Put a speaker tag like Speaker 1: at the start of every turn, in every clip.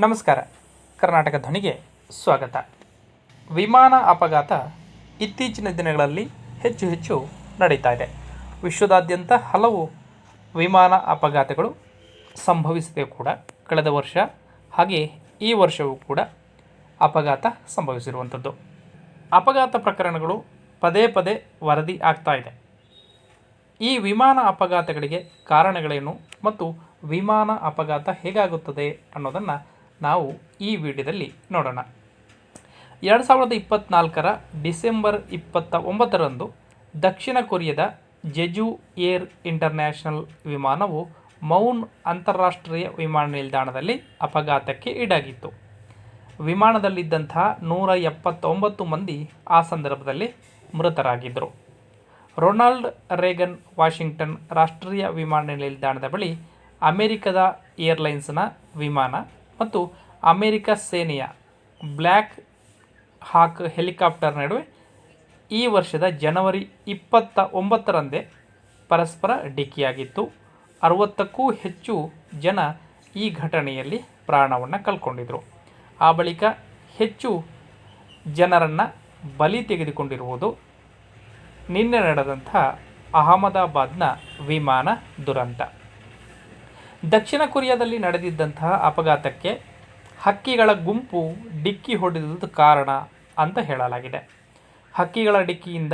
Speaker 1: ನಮಸ್ಕಾರ. ಕರ್ನಾಟಕ ಧ್ವನಿಗೆ ಸ್ವಾಗತ. ವಿಮಾನ ಅಪಘಾತ ಇತ್ತೀಚಿನ ದಿನಗಳಲ್ಲಿ ಹೆಚ್ಚು ಹೆಚ್ಚು ನಡೀತಾ ಇದೆ. ವಿಶ್ವದಾದ್ಯಂತ ಹಲವು ವಿಮಾನ ಅಪಘಾತಗಳು ಸಂಭವಿಸಿದೆ ಕೂಡ ಕಳೆದ ವರ್ಷ. ಹಾಗೆ ಈ ವರ್ಷವೂ ಕೂಡ ಅಪಘಾತ ಸಂಭವಿಸಿರುವಂಥದ್ದು. ಅಪಘಾತ ಪ್ರಕರಣಗಳು ಪದೇ ಪದೇ ವರದಿ ಆಗ್ತಾ ಇದೆ. ಈ ವಿಮಾನ ಅಪಘಾತಗಳಿಗೆ ಕಾರಣಗಳೇನು ಮತ್ತು ವಿಮಾನ ಅಪಘಾತ ಹೇಗಾಗುತ್ತದೆ ಅನ್ನೋದನ್ನು ನಾವು ಈ ವಿಡಿಯೋದಲ್ಲಿ ನೋಡೋಣ. ಎರಡು ಸಾವಿರದ ಇಪ್ಪತ್ತ್ನಾಲ್ಕರ ಡಿಸೆಂಬರ್ ಇಪ್ಪತ್ತ ಒಂಬತ್ತರಂದು ದಕ್ಷಿಣ ಕೊರಿಯಾದ ಜೆಜು ಏರ್ ಇಂಟರ್ನ್ಯಾಷನಲ್ ವಿಮಾನವು ಮೌನ್ ಅಂತಾರಾಷ್ಟ್ರೀಯ ವಿಮಾನ ನಿಲ್ದಾಣದಲ್ಲಿ ಅಪಘಾತಕ್ಕೆ ಈಡಾಗಿತ್ತು. ವಿಮಾನದಲ್ಲಿದ್ದಂತಹ ನೂರ ಎಪ್ಪತ್ತೊಂಬತ್ತು ಮಂದಿ ಆ ಸಂದರ್ಭದಲ್ಲಿ ಮೃತರಾಗಿದ್ದರು. ರೊನಾಲ್ಡ್ ರೇಗನ್ ವಾಷಿಂಗ್ಟನ್ ರಾಷ್ಟ್ರೀಯ ವಿಮಾನ ನಿಲ್ದಾಣದ ಬಳಿ ಅಮೆರಿಕದ ಏರ್ಲೈನ್ಸ್ನ ವಿಮಾನ ಮತ್ತು ಅಮೆರಿಕ ಸೇನೆಯ ಬ್ಲ್ಯಾಕ್ ಹಾಕ್ ಹೆಲಿಕಾಪ್ಟರ್ ನಡುವೆ ಈ ವರ್ಷದ ಜನವರಿ ಇಪ್ಪತ್ತ ಒಂಬತ್ತರಂದೇ ಪರಸ್ಪರ ಡಿಕ್ಕಿಯಾಗಿತ್ತು. ಅರವತ್ತಕ್ಕೂ ಹೆಚ್ಚು ಜನ ಈ ಘಟನೆಯಲ್ಲಿ ಪ್ರಾಣವನ್ನು ಕಳ್ಕೊಂಡಿದ್ರು. ಆ ಬಳಿಕ ಹೆಚ್ಚು ಜನರನ್ನು ಬಲಿ ತೆಗೆದುಕೊಂಡಿರುವುದು ನಿನ್ನೆ ನಡೆದಂಥ ಅಹಮದಾಬಾದ್ನ ವಿಮಾನ ದುರಂತ. ದಕ್ಷಿಣ ಕೊರಿಯಾದಲ್ಲಿ ನಡೆದಿದ್ದಂತಹ ಅಪಘಾತಕ್ಕೆ ಹಕ್ಕಿಗಳ ಗುಂಪು ಡಿಕ್ಕಿ ಹೊಡೆದುದು ಕಾರಣ ಅಂತ ಹೇಳಲಾಗಿದೆ. ಹಕ್ಕಿಗಳ ಡಿಕ್ಕಿಯಿಂದ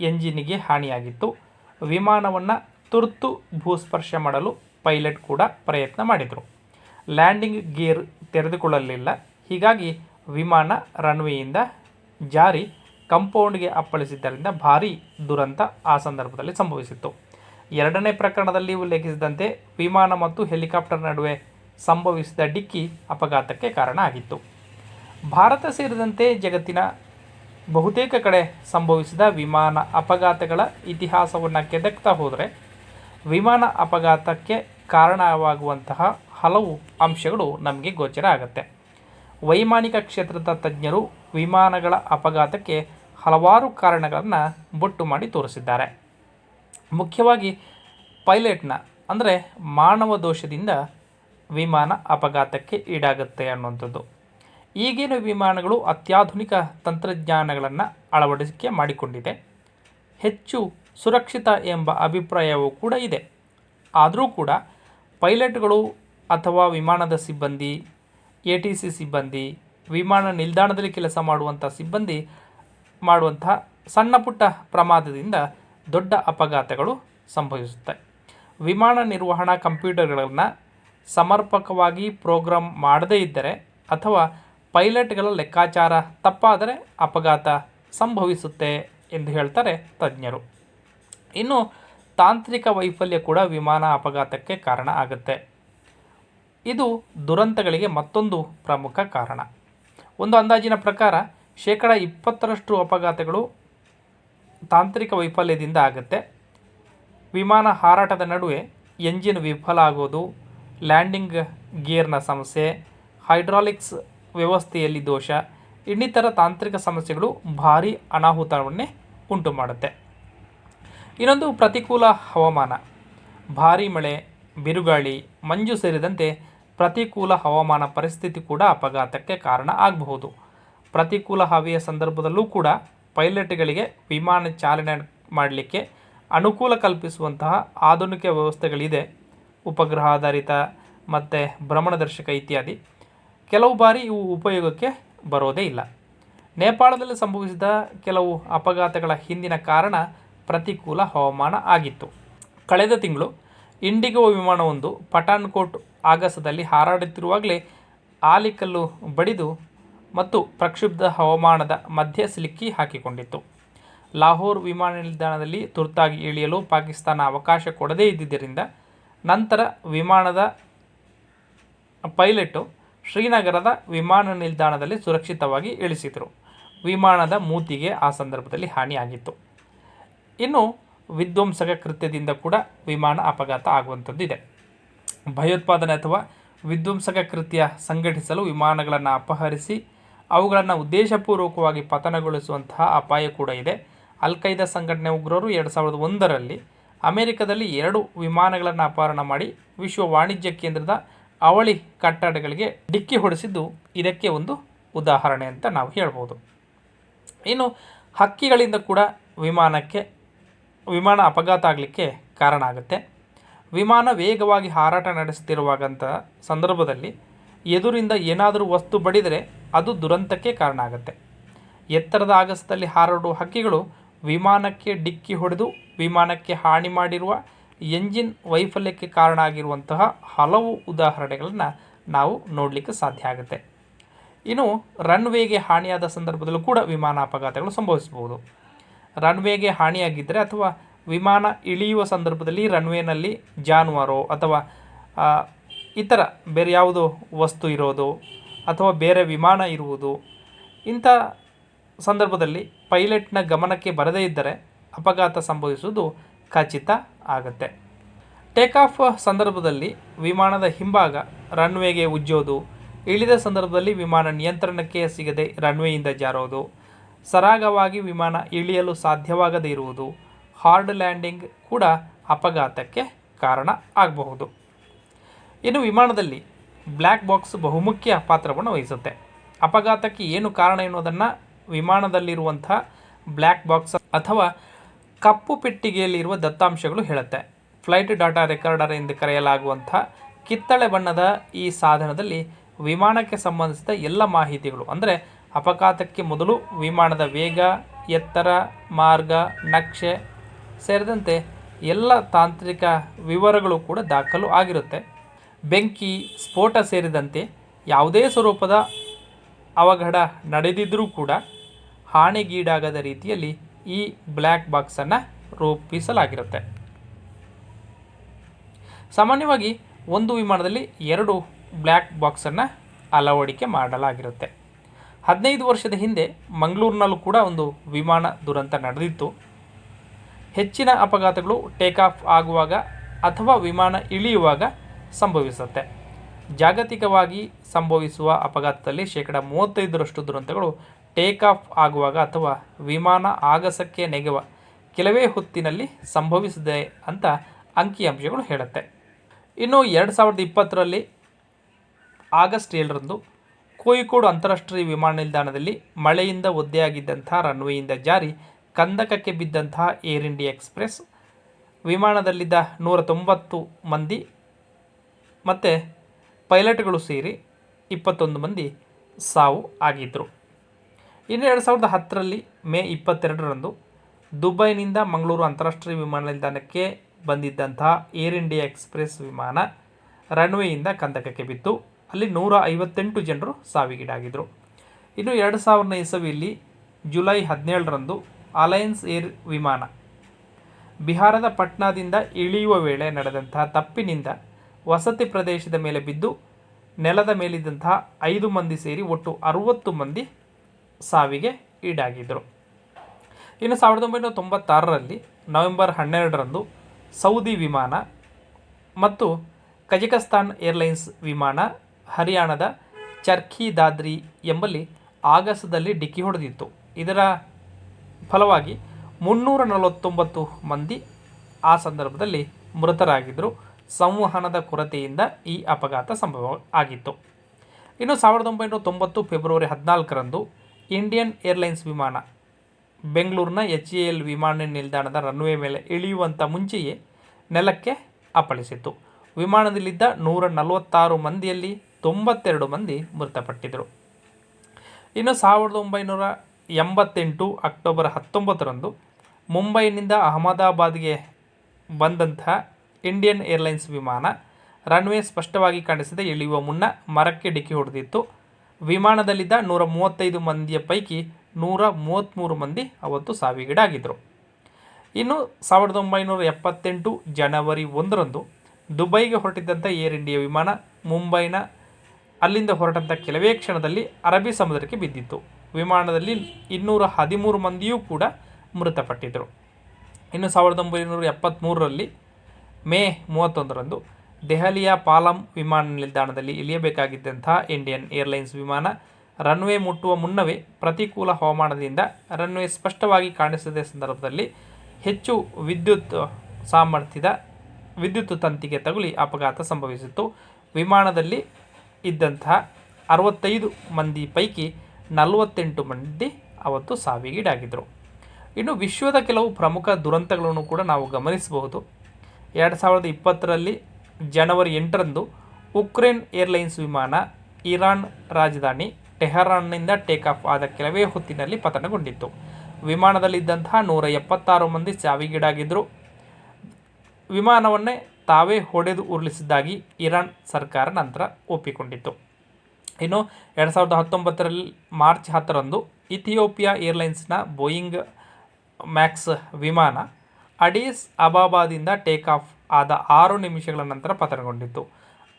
Speaker 1: ಎಂಜಿನಿಗೆ ಹಾನಿಯಾಗಿತ್ತು. ವಿಮಾನವನ್ನು ತುರ್ತು ಭೂಸ್ಪರ್ಶ ಮಾಡಲು ಪೈಲಟ್ ಕೂಡ ಪ್ರಯತ್ನ ಮಾಡಿದರು. ಲ್ಯಾಂಡಿಂಗ್ ಗೇರ್ ತೆರೆದುಕೊಳ್ಳಲಿಲ್ಲ. ಹೀಗಾಗಿ ವಿಮಾನ ರನ್ವೇಯಿಂದ ಜಾರಿ ಕಂಪೌಂಡ್ಗೆ ಅಪ್ಪಳಿಸಿದ್ದರಿಂದ ಭಾರೀ ದುರಂತ ಆ ಸಂದರ್ಭದಲ್ಲಿ ಸಂಭವಿಸಿತ್ತು. ಎರಡನೇ ಪ್ರಕರಣದಲ್ಲಿ ಉಲ್ಲೇಖಿಸಿದಂತೆ ವಿಮಾನ ಮತ್ತು ಹೆಲಿಕಾಪ್ಟರ್ ನಡುವೆ ಸಂಭವಿಸಿದ ಡಿಕ್ಕಿ ಅಪಘಾತಕ್ಕೆ ಕಾರಣ ಆಗಿತ್ತು. ಭಾರತ ಸೇರಿದಂತೆ ಜಗತ್ತಿನ ಬಹುತೇಕ ಕಡೆ ಸಂಭವಿಸಿದ ವಿಮಾನ ಅಪಘಾತಗಳ ಇತಿಹಾಸವನ್ನು ಕೆದಕ್ತಾ ಹೋದರೆ ವಿಮಾನ ಅಪಘಾತಕ್ಕೆ ಕಾರಣವಾಗುವಂತಹ ಹಲವು ಅಂಶಗಳು ನಮಗೆ ಗೋಚರ ಆಗುತ್ತೆ. ವೈಮಾನಿಕ ಕ್ಷೇತ್ರದ ತಜ್ಞರು ವಿಮಾನಗಳ ಅಪಘಾತಕ್ಕೆ ಹಲವಾರು ಕಾರಣಗಳನ್ನು ಬೊಟ್ಟು ಮಾಡಿ ತೋರಿಸಿದ್ದಾರೆ. ಮುಖ್ಯವಾಗಿ ಪೈಲಟ್ನ, ಅಂದರೆ ಮಾನವ ದೋಷದಿಂದ ವಿಮಾನ ಅಪಘಾತಕ್ಕೆ ಈಡಾಗುತ್ತೆ ಅನ್ನುವಂಥದ್ದು. ಈಗಿನ ವಿಮಾನಗಳು ಅತ್ಯಾಧುನಿಕ ತಂತ್ರಜ್ಞಾನಗಳನ್ನು ಅಳವಡಿಕೆ ಮಾಡಿಕೊಂಡಿದೆ. ಹೆಚ್ಚು ಸುರಕ್ಷಿತ ಎಂಬ ಅಭಿಪ್ರಾಯವೂ ಕೂಡ ಇದೆ. ಆದರೂ ಕೂಡ ಪೈಲಟ್ಗಳು ಅಥವಾ ವಿಮಾನದ ಸಿಬ್ಬಂದಿ, ಎ ಟಿ ಸಿ ಸಿಬ್ಬಂದಿ, ವಿಮಾನ ನಿಲ್ದಾಣದಲ್ಲಿ ಕೆಲಸ ಮಾಡುವಂಥ ಸಿಬ್ಬಂದಿ ಮಾಡುವಂಥ ಸಣ್ಣ ಪುಟ್ಟ ಪ್ರಮಾದದಿಂದ ದೊಡ್ಡ ಅಪಘಾತಗಳು ಸಂಭವಿಸುತ್ತೆ. ವಿಮಾನ ನಿರ್ವಹಣಾ ಕಂಪ್ಯೂಟರ್ಗಳನ್ನು ಸಮರ್ಪಕವಾಗಿ ಪ್ರೋಗ್ರಾಮ್ ಮಾಡದೇ ಇದ್ದರೆ ಅಥವಾ ಪೈಲಟ್ಗಳ ಲೆಕ್ಕಾಚಾರ ತಪ್ಪಾದರೆ ಅಪಘಾತ ಸಂಭವಿಸುತ್ತೆ ಎಂದು ಹೇಳ್ತಾರೆ ತಜ್ಞರು. ಇನ್ನು ತಾಂತ್ರಿಕ ವೈಫಲ್ಯ ಕೂಡ ವಿಮಾನ ಅಪಘಾತಕ್ಕೆ ಕಾರಣ ಆಗುತ್ತೆ. ಇದು ದುರಂತಗಳಿಗೆ ಮತ್ತೊಂದು ಪ್ರಮುಖ ಕಾರಣ. ಒಂದು ಅಂದಾಜಿನ ಪ್ರಕಾರ ಶೇಕಡ ಇಪ್ಪತ್ತರಷ್ಟು ಅಪಘಾತಗಳು ತಾಂತ್ರಿಕ ವೈಫಲ್ಯದಿಂದ ಆಗುತ್ತೆ. ವಿಮಾನ ಹಾರಾಟದ ನಡುವೆ ಎಂಜಿನ್ ವಿಫಲ ಆಗೋದು, ಲ್ಯಾಂಡಿಂಗ್ ಗೇರ್ನ ಸಮಸ್ಯೆ, ಹೈಡ್ರಾಲಿಕ್ಸ್ ವ್ಯವಸ್ಥೆಯಲ್ಲಿ ದೋಷ, ಇನ್ನಿತರ ತಾಂತ್ರಿಕ ಸಮಸ್ಯೆಗಳು ಭಾರೀ ಅನಾಹುತವನ್ನೇ ಉಂಟು ಮಾಡುತ್ತೆ. ಇನ್ನೊಂದು ಪ್ರತಿಕೂಲ ಹವಾಮಾನ. ಭಾರೀ ಮಳೆ, ಬಿರುಗಾಳಿ, ಮಂಜು ಸೇರಿದಂತೆ ಪ್ರತಿಕೂಲ ಹವಾಮಾನ ಪರಿಸ್ಥಿತಿ ಕೂಡ ಅಪಘಾತಕ್ಕೆ ಕಾರಣ ಆಗಬಹುದು. ಪ್ರತಿಕೂಲ ಹವೆಯ ಸಂದರ್ಭದಲ್ಲೂ ಕೂಡ ಪೈಲಟ್ಗಳಿಗೆ ವಿಮಾನ ಚಾಲನೆ ಮಾಡಲಿಕ್ಕೆ ಅನುಕೂಲ ಕಲ್ಪಿಸುವಂತಹ ಆಧುನಿಕ ವ್ಯವಸ್ಥೆಗಳಿದೆ. ಉಪಗ್ರಹ ಆಧಾರಿತ ಮತ್ತು ಭ್ರಮಣದರ್ಶಕ ಇತ್ಯಾದಿ. ಕೆಲವು ಬಾರಿ ಇವು ಉಪಯೋಗಕ್ಕೆ ಬರೋದೇ ಇಲ್ಲ. ನೇಪಾಳದಲ್ಲಿ ಸಂಭವಿಸಿದ ಕೆಲವು ಅಪಘಾತಗಳ ಹಿಂದಿನ ಕಾರಣ ಪ್ರತಿಕೂಲ ಹವಾಮಾನ ಆಗಿತ್ತು. ಕಳೆದ ತಿಂಗಳು ಇಂಡಿಗೋ ವಿಮಾನವೊಂದು ಪಠಾನ್ಕೋಟ್ ಆಗಸದಲ್ಲಿ ಹಾರಾಡುತ್ತಿರುವಾಗಲೇ ಆಲಿಕಲ್ಲು ಬಡಿದು ಮತ್ತು ಪ್ರಕ್ಷುಬ್ಧ ಹವಾಮಾನದ ಮಧ್ಯೆ ಸಿಲುಕಿ ಹಾಕಿಕೊಂಡಿತ್ತು. ಲಾಹೋರ್ ವಿಮಾನ ನಿಲ್ದಾಣದಲ್ಲಿ ತುರ್ತಾಗಿ ಇಳಿಯಲು ಪಾಕಿಸ್ತಾನ ಅವಕಾಶ ಕೊಡದೇ ಇದ್ದಿದ್ದರಿಂದ ನಂತರ ವಿಮಾನದ ಪೈಲಟು ಶ್ರೀನಗರದ ವಿಮಾನ ನಿಲ್ದಾಣದಲ್ಲಿ ಸುರಕ್ಷಿತವಾಗಿ ಇಳಿಸಿದರು. ವಿಮಾನದ ಮೂತಿಗೆ ಆ ಸಂದರ್ಭದಲ್ಲಿ ಹಾನಿಯಾಗಿತ್ತು. ಇನ್ನು ವಿಧ್ವಂಸಕ ಕೃತ್ಯದಿಂದ ಕೂಡ ವಿಮಾನ ಅಪಘಾತ ಆಗುವಂಥದ್ದಿದೆ. ಭಯೋತ್ಪಾದನೆ ಅಥವಾ ವಿಧ್ವಂಸಕ ಕೃತ್ಯ ಸಂಘಟಿಸಲು ವಿಮಾನಗಳನ್ನು ಅಪಹರಿಸಿ ಅವುಗಳನ್ನು ಉದ್ದೇಶಪೂರ್ವಕವಾಗಿ ಪತನಗೊಳಿಸುವಂತಹ ಅಪಾಯ ಕೂಡ ಇದೆ. ಅಲ್ ಸಂಘಟನೆ ಉಗ್ರರು ಎರಡು ಸಾವಿರದ ಒಂದರಲ್ಲಿ ಅಮೆರಿಕದಲ್ಲಿ ಎರಡು ವಿಮಾನಗಳನ್ನು ಅಪಹರಣ ಮಾಡಿ ವಿಶ್ವ ವಾಣಿಜ್ಯ ಕೇಂದ್ರದ ಅವಳಿ ಕಟ್ಟಡಗಳಿಗೆ ಡಿಕ್ಕಿ ಹೊಡೆಸಿದ್ದು ಇದಕ್ಕೆ ಒಂದು ಉದಾಹರಣೆ ಅಂತ ನಾವು ಹೇಳ್ಬೋದು. ಇನ್ನು ಹಕ್ಕಿಗಳಿಂದ ಕೂಡ ವಿಮಾನಕ್ಕೆ, ವಿಮಾನ ಅಪಘಾತ ಆಗಲಿಕ್ಕೆ ಕಾರಣ ಆಗುತ್ತೆ. ವಿಮಾನ ವೇಗವಾಗಿ ಹಾರಾಟ ನಡೆಸುತ್ತಿರುವಾಗಂಥ ಸಂದರ್ಭದಲ್ಲಿ ಎದುರಿಂದ ಏನಾದರೂ ವಸ್ತು ಬಡಿದರೆ ಅದು ದುರಂತಕ್ಕೆ ಕಾರಣ ಆಗುತ್ತೆ. ಎತ್ತರದ ಆಗಸದಲ್ಲಿ ಹಾರಾಡುವ ಹಕ್ಕಿಗಳು ವಿಮಾನಕ್ಕೆ ಡಿಕ್ಕಿ ಹೊಡೆದು ವಿಮಾನಕ್ಕೆ ಹಾನಿ ಮಾಡಿರುವ ಎಂಜಿನ್ ವೈಫಲ್ಯಕ್ಕೆ ಕಾರಣ ಆಗಿರುವಂತಹ ಹಲವು ಉದಾಹರಣೆಗಳನ್ನು ನಾವು ನೋಡಲಿಕ್ಕೆ ಸಾಧ್ಯ ಆಗುತ್ತೆ. ಇನ್ನು ರನ್ವೇಗೆ ಹಾನಿಯಾದ ಸಂದರ್ಭದಲ್ಲೂ ಕೂಡ ವಿಮಾನ ಅಪಘಾತಗಳು ಸಂಭವಿಸಬಹುದು. ರನ್ವೇಗೆ ಹಾನಿಯಾಗಿದ್ದರೆ ಅಥವಾ ವಿಮಾನ ಇಳಿಯುವ ಸಂದರ್ಭದಲ್ಲಿ ರನ್ವೇನಲ್ಲಿ ಜಾನುವಾರು ಅಥವಾ ಇತರ ಬೇರೆ ಯಾವುದೋ ವಸ್ತು ಇರೋದು ಅಥವಾ ಬೇರೆ ವಿಮಾನ ಇರುವುದು. ಇಂಥ ಸಂದರ್ಭದಲ್ಲಿ ಪೈಲಟ್ನ ಗಮನಕ್ಕೆ ಬರದೇ ಇದ್ದರೆ ಅಪಘಾತ ಸಂಭವಿಸುವುದು ಖಚಿತ ಆಗುತ್ತೆ. ಟೇಕ್ ಆಫ್ ಸಂದರ್ಭದಲ್ಲಿ ವಿಮಾನದ ಹಿಂಭಾಗ ರನ್ವೇಗೆ ಉಜ್ಜೋದು. ಇಳಿದ ಸಂದರ್ಭದಲ್ಲಿ ವಿಮಾನ ನಿಯಂತ್ರಣಕ್ಕೆ ಸಿಗದೆ ರನ್ವೇಯಿಂದ ಜಾರೋದು. ಸರಾಗವಾಗಿ ವಿಮಾನ ಇಳಿಯಲು ಸಾಧ್ಯವಾಗದೇ ಇರುವುದು. ಹಾರ್ಡ್ ಲ್ಯಾಂಡಿಂಗ್ ಕೂಡ ಅಪಘಾತಕ್ಕೆ ಕಾರಣ ಆಗಬಹುದು. ಇನ್ನು ವಿಮಾನದಲ್ಲಿ ಬ್ಲ್ಯಾಕ್ ಬಾಕ್ಸ್ ಬಹುಮುಖ್ಯ ಪಾತ್ರವನ್ನು ವಹಿಸುತ್ತೆ. ಅಪಘಾತಕ್ಕೆ ಏನು ಕಾರಣ ಎನ್ನುವುದನ್ನು ವಿಮಾನದಲ್ಲಿರುವಂಥ ಬ್ಲ್ಯಾಕ್ ಬಾಕ್ಸ್ ಅಥವಾ ಕಪ್ಪು ಪೆಟ್ಟಿಗೆಯಲ್ಲಿರುವ ದತ್ತಾಂಶಗಳು ಹೇಳುತ್ತೆ. ಫ್ಲೈಟ್ ಡಾಟಾ ರೆಕಾರ್ಡರ್ ಎಂದು ಕರೆಯಲಾಗುವಂಥ ಕಿತ್ತಳೆ ಬಣ್ಣದ ಈ ಸಾಧನದಲ್ಲಿ ವಿಮಾನಕ್ಕೆ ಸಂಬಂಧಿಸಿದ ಎಲ್ಲ ಮಾಹಿತಿಗಳು, ಅಂದರೆ ಅಪಘಾತಕ್ಕೆ ಮೊದಲು ವಿಮಾನದ ವೇಗ, ಎತ್ತರ, ಮಾರ್ಗ, ನಕ್ಷೆ ಸೇರಿದಂತೆ ಎಲ್ಲ ತಾಂತ್ರಿಕ ವಿವರಗಳು ಕೂಡ ದಾಖಲು ಆಗಿರುತ್ತೆ. ಬೆಂಕಿ, ಸ್ಫೋಟ ಸೇರಿದಂತೆ ಯಾವುದೇ ಸ್ವರೂಪದ ಅವಘಡ ನಡೆದಿದ್ದರೂ ಕೂಡ ಹಾನಿಗೀಡಾಗದ ರೀತಿಯಲ್ಲಿ ಈ ಬ್ಲ್ಯಾಕ್ ಬಾಕ್ಸನ್ನು ರೂಪಿಸಲಾಗಿರುತ್ತೆ. ಸಾಮಾನ್ಯವಾಗಿ ಒಂದು ವಿಮಾನದಲ್ಲಿ ಎರಡು ಬ್ಲ್ಯಾಕ್ ಬಾಕ್ಸನ್ನು ಅಳವಡಿಕೆ ಮಾಡಲಾಗಿರುತ್ತೆ. ಹದಿನೈದು ವರ್ಷದ ಹಿಂದೆ ಮಂಗಳೂರಿನಲ್ಲೂ ಕೂಡ ಒಂದು ವಿಮಾನ ದುರಂತ ನಡೆದಿತ್ತು. ಹೆಚ್ಚಿನ ಅಪಘಾತಗಳು ಟೇಕ್ ಆಫ್ ಆಗುವಾಗ ಅಥವಾ ವಿಮಾನ ಇಳಿಯುವಾಗ ಸಂಭವಿಸುತ್ತೆ. ಜಾಗತಿಕವಾಗಿ ಸಂಭವಿಸುವ ಅಪಘಾತದಲ್ಲಿ ಶೇಕಡ ಮೂವತ್ತೈದರಷ್ಟು ದುರಂತಗಳು ಟೇಕ್ ಆಫ್ ಆಗುವಾಗ ಅಥವಾ ವಿಮಾನ ಆಗಸಕ್ಕೆ ನೆಗೆವ ಕೆಲವೇ ಹೊತ್ತಿನಲ್ಲಿ ಸಂಭವಿಸಿದೆ ಅಂತ ಅಂಕಿಅಂಶಗಳು ಹೇಳುತ್ತೆ. ಇನ್ನು ಎರಡು ಸಾವಿರದ ಇಪ್ಪತ್ತರಲ್ಲಿ ಆಗಸ್ಟ್ ಏಳರಂದು ಕೋಯಿಕೋಡು ಅಂತಾರಾಷ್ಟ್ರೀಯ ವಿಮಾನ ನಿಲ್ದಾಣದಲ್ಲಿ ಮಳೆಯಿಂದ ಒದ್ದೆಯಾಗಿದ್ದಂಥ ರನ್ವೇಯಿಂದ ಜಾರಿ ಕಂದಕಕ್ಕೆ ಬಿದ್ದಂತಹ ಏರ್ ಇಂಡಿಯಾ ಎಕ್ಸ್ಪ್ರೆಸ್ ವಿಮಾನದಲ್ಲಿದ್ದ ನೂರ ತೊಂಬತ್ತು ಮಂದಿ ಮತ್ತು ಪೈಲಟ್ಗಳು ಸೇರಿ ಇಪ್ಪತ್ತೊಂದು ಮಂದಿ ಸಾವು ಆಗಿದ್ದರು ಇನ್ನು ಎರಡು ಸಾವಿರದ ಹತ್ತರಲ್ಲಿ ಮೇ ಇಪ್ಪತ್ತೆರಡರಂದು ದುಬೈನಿಂದ ಮಂಗಳೂರು ಅಂತಾರಾಷ್ಟ್ರೀಯ ವಿಮಾನ ನಿಲ್ದಾಣಕ್ಕೆ ಬಂದಿದ್ದಂತಹ ಏರ್ ಇಂಡಿಯಾ ಎಕ್ಸ್ಪ್ರೆಸ್ ವಿಮಾನ ರನ್ವೇಯಿಂದ ಕಂದಕಕ್ಕೆ ಬಿತ್ತು. ಅಲ್ಲಿ ನೂರ ಐವತ್ತೆಂಟು ಜನರು ಸಾವಿಗೀಡಾಗಿದ್ದರು ಇನ್ನು ಎರಡು ಸಾವಿರದ ಇಸವಿಯಲ್ಲಿ ಜುಲೈ ಹದಿನೇಳರಂದು ಅಲಯನ್ಸ್ ಏರ್ ವಿಮಾನ ಬಿಹಾರದ ಪಟ್ನಾದಿಂದ ಇಳಿಯುವ ವೇಳೆ ನಡೆದಂತಹ ತಪ್ಪಿನಿಂದ ವಸತಿ ಪ್ರದೇಶದ ಮೇಲೆ ಬಿದ್ದು ನೆಲದ ಮೇಲಿದ್ದಂತಹ ಐದು ಮಂದಿ ಸೇರಿ ಒಟ್ಟು ಅರುವತ್ತು ಮಂದಿ ಸಾವಿಗೆ ಈಡಾಗಿದ್ದರು. ಇನ್ನು ಸಾವಿರದ ಒಂಬೈನೂರ ತೊಂಬತ್ತಾರರಲ್ಲಿ ನವೆಂಬರ್ ಹನ್ನೆರಡರಂದು ಸೌದಿ ವಿಮಾನ ಮತ್ತು ಕಜಕಸ್ತಾನ್ ಏರ್ಲೈನ್ಸ್ ವಿಮಾನ ಹರಿಯಾಣದ ಚರ್ಖಿ ದಾದ್ರಿ ಎಂಬಲ್ಲಿ ಆಗಸದಲ್ಲಿ ಡಿಕ್ಕಿ ಹೊಡೆದಿತ್ತು. ಇದರ ಫಲವಾಗಿ ಮುನ್ನೂರ ನಲವತ್ತೊಂಬತ್ತು ಮಂದಿ ಆ ಸಂದರ್ಭದಲ್ಲಿ ಮೃತರಾಗಿದ್ದರು. ಸಂವಹನದ ಕೊರತೆಯಿಂದ ಈ ಅಪಘಾತ ಸಂಭವ ಆಗಿತ್ತು. ಇನ್ನು ಸಾವಿರದ ಒಂಬೈನೂರ ತೊಂಬತ್ತು ಫೆಬ್ರವರಿ ಹದಿನಾಲ್ಕರಂದು ಇಂಡಿಯನ್ ಏರ್ಲೈನ್ಸ್ ವಿಮಾನ ಬೆಂಗಳೂರಿನ ಎಚ್ ಎ ಎಲ್ ವಿಮಾನ ನಿಲ್ದಾಣದ ರನ್ವೇ ಮೇಲೆ ಇಳಿಯುವಂಥ ಮುಂಚೆಯೇ ನೆಲಕ್ಕೆ ಅಪ್ಪಳಿಸಿತ್ತು. ವಿಮಾನದಲ್ಲಿದ್ದ ನೂರ ನಲವತ್ತಾರು ಮಂದಿಯಲ್ಲಿ ತೊಂಬತ್ತೆರಡು ಮಂದಿ ಮೃತಪಟ್ಟಿದ್ದರು. ಇನ್ನು ಸಾವಿರದ ಒಂಬೈನೂರ ಎಂಬತ್ತೆಂಟು ಅಕ್ಟೋಬರ್ ಹತ್ತೊಂಬತ್ತರಂದು ಮುಂಬೈನಿಂದ ಅಹಮದಾಬಾದ್ಗೆ ಬಂದಂತಹ ಇಂಡಿಯನ್ ಏರ್ಲೈನ್ಸ್ ವಿಮಾನ ರನ್ವೇ ಸ್ಪಷ್ಟವಾಗಿ ಕಾಣಿಸದೆ ಇಳಿಯುವ ಮುನ್ನ ಮರಕ್ಕೆ ಡಿಕ್ಕಿ ಹೊಡೆದಿತ್ತು. ವಿಮಾನದಲ್ಲಿದ್ದ ನೂರ ಮೂವತ್ತೈದು ಮಂದಿಯ ಪೈಕಿ ನೂರ ಮೂವತ್ತ್ಮೂರು ಮಂದಿ ಅವತ್ತು ಸಾವಿಗೀಡಾಗಿದ್ದರು ಇನ್ನು ಸಾವಿರದ ಒಂಬೈನೂರ ಎಪ್ಪತ್ತೆಂಟು ಜನವರಿ ಒಂದರಂದು ದುಬೈಗೆ ಹೊರಟಿದ್ದಂಥ ಏರ್ ಇಂಡಿಯಾ ವಿಮಾನ ಮುಂಬೈನ ಅಲ್ಲಿಂದ ಹೊರಟಂಥ ಕೆಲವೇ ಕ್ಷಣದಲ್ಲಿ ಅರಬ್ಬಿ ಸಮುದ್ರಕ್ಕೆ ಬಿದ್ದಿತ್ತು. ವಿಮಾನದಲ್ಲಿ ಇನ್ನೂರ ಹದಿಮೂರು ಮಂದಿಯೂ ಕೂಡ ಮೃತಪಟ್ಟಿದ್ದರು ಇನ್ನು ಸಾವಿರದ ಒಂಬೈನೂರ ಎಪ್ಪತ್ತ್ಮೂರರಲ್ಲಿ ಮೇ ಮೂವತ್ತೊಂದರಂದು ದೆಹಲಿಯ ಪಾಲಂ ವಿಮಾನ ನಿಲ್ದಾಣದಲ್ಲಿ ಇಳಿಯಬೇಕಾಗಿದ್ದಂತಹ ಇಂಡಿಯನ್ ಏರ್ಲೈನ್ಸ್ ವಿಮಾನ ರನ್ವೇ ಮುಟ್ಟುವ ಮುನ್ನವೇ ಪ್ರತಿಕೂಲ ಹವಾಮಾನದಿಂದ ರನ್ವೇ ಸ್ಪಷ್ಟವಾಗಿ ಕಾಣಿಸದ ಸಂದರ್ಭದಲ್ಲಿ ಹೆಚ್ಚು ವಿದ್ಯುತ್ ಸಾಮರ್ಥ್ಯದ ವಿದ್ಯುತ್ ತಂತಿಗೆ ತಗುಲಿ ಅಪಘಾತ ಸಂಭವಿಸಿತ್ತು. ವಿಮಾನದಲ್ಲಿ ಇದ್ದಂತಹ ಅರವತ್ತೈದು ಮಂದಿ ಪೈಕಿ ನಲವತ್ತೆಂಟು ಮಂದಿ ಅವತ್ತು ಸಾವಿಗೀಡಾಗಿದ್ದರು. ಇನ್ನು ವಿಶ್ವದ ಕೆಲವು ಪ್ರಮುಖ ದುರಂತಗಳನ್ನು ಕೂಡ ನಾವು ಗಮನಿಸಬಹುದು. ಎರಡು ಸಾವಿರದ ಇಪ್ಪತ್ತರಲ್ಲಿ ಜನವರಿ ಎಂಟರಂದು ಉಕ್ರೇನ್ ಏರ್ಲೈನ್ಸ್ ವಿಮಾನ ಇರಾನ್ ರಾಜಧಾನಿ ಟೆಹರಾನ್ನಿಂದ ಟೇಕ್ ಆಫ್ ಆದ ಕೆಲವೇ ಹೊತ್ತಿನಲ್ಲಿ ಪತನಗೊಂಡಿತ್ತು. ವಿಮಾನದಲ್ಲಿದ್ದಂತಹ ನೂರ ಎಪ್ಪತ್ತಾರು ಮಂದಿ ಸಾವಿಗೀಡಾಗಿದ್ದರು. ವಿಮಾನವನ್ನೇ ತಾವೇ ಹೊಡೆದು ಉರುಳಿಸಿದ್ದಾಗಿ ಇರಾನ್ ಸರ್ಕಾರ ನಂತರ ಒಪ್ಪಿಕೊಂಡಿತ್ತು. ಇನ್ನು ಎರಡು ಸಾವಿರದ ಹತ್ತೊಂಬತ್ತರಲ್ಲಿ ಮಾರ್ಚ್ ಹತ್ತರಂದು ಇಥಿಯೋಪಿಯಾ ಏರ್ಲೈನ್ಸ್ನ ಬೋಯಿಂಗ್ ಮ್ಯಾಕ್ಸ್ ವಿಮಾನ ಅಡೀಸ್ ಅಬಾಬಾದಿಂದ ಟೇಕ್ ಆಫ್ ಆದ ಆರು ನಿಮಿಷಗಳ ನಂತರ ಪತನಗೊಂಡಿತ್ತು.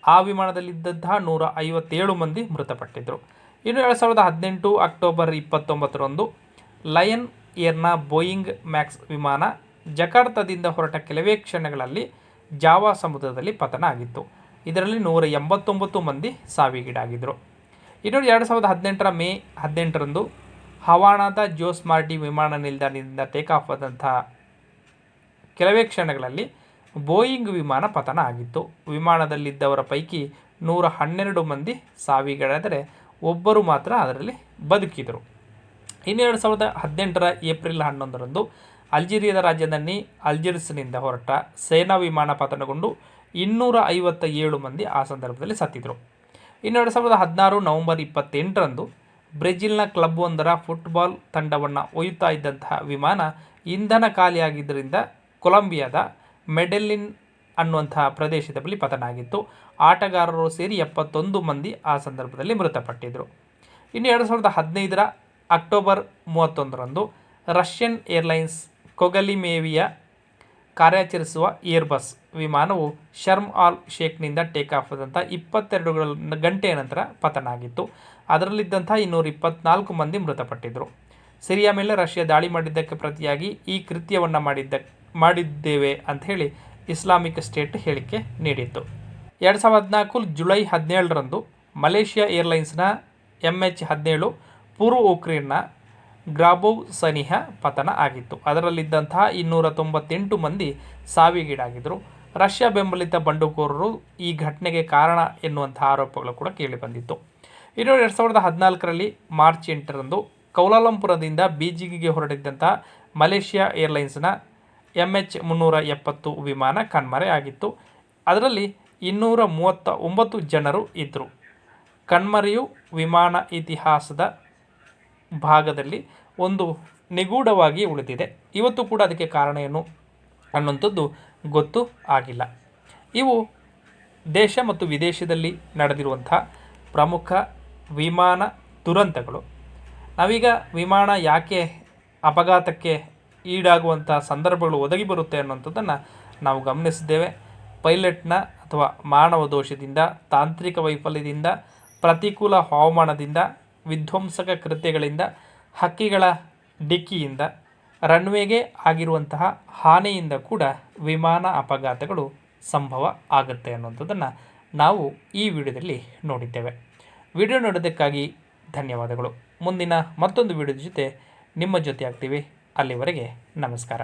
Speaker 1: ಆ ವಿಮಾನದಲ್ಲಿದ್ದಂತಹ ನೂರ ಐವತ್ತೇಳು ಮಂದಿ ಮೃತಪಟ್ಟಿದ್ದರು ಇನ್ನು ಎರಡು ಸಾವಿರದ ಹದಿನೆಂಟು ಅಕ್ಟೋಬರ್ ಇಪ್ಪತ್ತೊಂಬತ್ತರಂದು ಲಯನ್ ಏರ್ನ ಬೋಯಿಂಗ್ ಮ್ಯಾಕ್ಸ್ ವಿಮಾನ ಜಕಾರ್ತದಿಂದ ಹೊರಟ ಕೆಲವೇ ಕ್ಷಣಗಳಲ್ಲಿ ಜಾವಾ ಸಮುದ್ರದಲ್ಲಿ ಪತನ ಆಗಿತ್ತು. ಇದರಲ್ಲಿ ನೂರ ಎಂಬತ್ತೊಂಬತ್ತು ಮಂದಿ ಸಾವಿಗೀಡಾಗಿದ್ದರು ಇನ್ನು ಎರಡು ಸಾವಿರದ ಹದಿನೆಂಟರ ಮೇ ಹದಿನೆಂಟರಂದು ಹವಾಣಾದ ಜೋಸ್ ಮಾರ್ಟಿ ವಿಮಾನ ನಿಲ್ದಾಣದಿಂದ ಟೇಕ್ ಆಫ್ ಆದಂತಹ ಕೆಲವೇ ಕ್ಷಣಗಳಲ್ಲಿ ಬೋಯಿಂಗ್ ವಿಮಾನ ಪತನ ಆಗಿತ್ತು. ವಿಮಾನದಲ್ಲಿದ್ದವರ ಪೈಕಿ ನೂರ ಹನ್ನೆರಡು ಮಂದಿ ಸಾವಿಗಳಾದರೆ ಒಬ್ಬರು ಮಾತ್ರ ಅದರಲ್ಲಿ ಬದುಕಿದರು ಇನ್ನೆರಡು ಸಾವಿರದ ಹದಿನೆಂಟರ ಏಪ್ರಿಲ್ ಹನ್ನೊಂದರಂದು ಅಲ್ಜೀರಿಯಾದ ರಾಜಧಾನಿ ಅಲ್ಜಿರ್ಸ್ನಿಂದ ಹೊರಟ ಸೇನಾ ವಿಮಾನ ಪತನಗೊಂಡು ಇನ್ನೂರ ಐವತ್ತ ಏಳು ಮಂದಿ ಆ ಸಂದರ್ಭದಲ್ಲಿ ಸತ್ತಿದ್ದರು. ಇನ್ನೆರಡು ಸಾವಿರದ ಹದಿನಾರು ನವೆಂಬರ್ ಇಪ್ಪತ್ತೆಂಟರಂದು ಬ್ರೆಜಿಲ್ನ ಕ್ಲಬ್ ಒಂದರ ಫುಟ್ಬಾಲ್ ತಂಡವನ್ನು ಒಯ್ಯುತ್ತಾ ಇದ್ದಂತಹ ವಿಮಾನ ಇಂಧನ ಖಾಲಿಯಾಗಿದ್ದರಿಂದ ಕೊಲಂಬಿಯಾದ ಮೆಡೆಲಿನ್ ಅನ್ನುವಂತಹ ಪ್ರದೇಶದ ಬಳಿ ಪತನ ಆಗಿತ್ತು ಆಟಗಾರರು ಸೇರಿ ಎಪ್ಪತ್ತೊಂದು ಮಂದಿ ಆ ಸಂದರ್ಭದಲ್ಲಿ ಮೃತಪಟ್ಟಿದ್ದರು ಇನ್ನು ಎರಡು ಸಾವಿರದ ಹದಿನೈದರ ಅಕ್ಟೋಬರ್ ಮೂವತ್ತೊಂದರಂದು ರಷ್ಯನ್ ಏರ್ಲೈನ್ಸ್ ಕೊಗಲಿಮೇವಿಯ ಕಾರ್ಯಾಚರಿಸುವ ಏರ್ಬಸ್ ವಿಮಾನವು ಶರ್ಮ್ ಆಲ್ ಶೇಖ್ನಿಂದ ಟೇಕ್ ಆಫ್ ಆದಂಥ ಇಪ್ಪತ್ತೆರಡು ಗಂಟೆಯ ನಂತರ ಪತನ ಆಗಿತ್ತು ಅದರಲ್ಲಿದ್ದಂಥ ಇನ್ನೂರ ಇಪ್ಪತ್ನಾಲ್ಕು ಮಂದಿ ಮೃತಪಟ್ಟಿದ್ದರು ಸಿರಿಯಾ ಮೇಲೆ ರಷ್ಯಾ ದಾಳಿ ಮಾಡಿದ್ದಕ್ಕೆ ಪ್ರತಿಯಾಗಿ ಈ ಕೃತ್ಯವನ್ನು ಮಾಡಿದ್ದ ಮಾಡಿದ್ದೇವೆ ಅಂತ ಹೇಳಿ ಇಸ್ಲಾಮಿಕ್ ಸ್ಟೇಟ್ ಹೇಳಿಕೆ ನೀಡಿತ್ತು. ಎರಡು ಸಾವಿರದ ಹದಿನಾಲ್ಕು ಜುಲೈ ಹದಿನೇಳರಂದು ಮಲೇಷ್ಯಾ ಏರ್ಲೈನ್ಸ್ನ ಎಂ ಎಚ್ ಹದಿನೇಳು ಪೂರ್ವ ಉಕ್ರೇನ್ನ ಗ್ರಾಬೋವ್ ಸನಿಹ ಪತನ ಆಗಿತ್ತು. ಅದರಲ್ಲಿದ್ದಂತಹ ಇನ್ನೂರ ತೊಂಬತ್ತೆಂಟು ಮಂದಿ ಸಾವಿಗೀಡಾಗಿದ್ದರು. ರಷ್ಯಾ ಬೆಂಬಲಿತ ಬಂಡುಕೋರರು ಈ ಘಟನೆಗೆ ಕಾರಣ ಎನ್ನುವಂಥ ಆರೋಪಗಳು ಕೂಡ ಕೇಳಿಬಂದಿತ್ತು ಇನ್ನು ಎರಡು ಸಾವಿರದ ಹದಿನಾಲ್ಕರಲ್ಲಿ ಮಾರ್ಚ್ ಎಂಟರಂದು ಕೌಲಾಲಂಪುರದಿಂದ ಬೀಜಿಂಗಿಗೆ ಹೊರಟಿದ್ದಂಥ ಮಲೇಷ್ಯಾ ಏರ್ಲೈನ್ಸ್ನ ಎಂ ಎಚ್ ಮುನ್ನೂರ ಎಪ್ಪತ್ತು ವಿಮಾನ ಕಣ್ಮರೆ ಆಗಿತ್ತು. ಅದರಲ್ಲಿ ಇನ್ನೂರ ಮೂವತ್ತ ಒಂಬತ್ತು ಜನರು ಇದ್ದರು ಕಣ್ಮರೆಯು ವಿಮಾನ ಇತಿಹಾಸದ ಭಾಗದಲ್ಲಿ ಒಂದು ನಿಗೂಢವಾಗಿ ಉಳಿದಿದೆ. ಇವತ್ತು ಕೂಡ ಅದಕ್ಕೆ ಕಾರಣ ಏನು ಅನ್ನುವಂಥದ್ದು ಗೊತ್ತು ಆಗಿಲ್ಲ. ಇವು ದೇಶ ಮತ್ತು ವಿದೇಶದಲ್ಲಿ ನಡೆದಿರುವಂಥ ಪ್ರಮುಖ ವಿಮಾನ ದುರಂತಗಳು. ನಾವೀಗ ವಿಮಾನ ಯಾಕೆ ಅಪಘಾತಕ್ಕೆ ಈಡಾಗುವಂಥ ಸಂದರ್ಭಗಳು ಒದಗಿ ಬರುತ್ತೆ ಅನ್ನುವಂಥದ್ದನ್ನು ನಾವು ಗಮನಿಸಿದ್ದೇವೆ. ಪೈಲಟ್ನ ಅಥವಾ ಮಾನವ ದೋಷದಿಂದ, ತಾಂತ್ರಿಕ ವೈಫಲ್ಯದಿಂದ, ಪ್ರತಿಕೂಲ ಹವಾಮಾನದಿಂದ, ವಿಧ್ವಂಸಕ ಕೃತ್ಯಗಳಿಂದ, ಹಕ್ಕಿಗಳ ಡಿಕ್ಕಿಯಿಂದ ರನ್ವೇಗೆ ಆಗಿರುವಂತಹ ಹಾನಿಯಿಂದ ಕೂಡ ವಿಮಾನ ಅಪಘಾತಗಳು ಸಂಭವ ಆಗುತ್ತೆ ಅನ್ನುವಂಥದ್ದನ್ನು ನಾವು ಈ ವಿಡಿಯೋದಲ್ಲಿ ನೋಡಿದ್ದೇವೆ. ವಿಡಿಯೋ ನೋಡೋದಕ್ಕಾಗಿ ಧನ್ಯವಾದಗಳು. ಮುಂದಿನ ಮತ್ತೊಂದು ವಿಡಿಯೋದ ಜೊತೆ ನಿಮ್ಮ ಜೊತೆ ಆಗ್ತೀವಿ ಅಲ್ಲಿವರೆಗೆ ನಮಸ್ಕಾರ.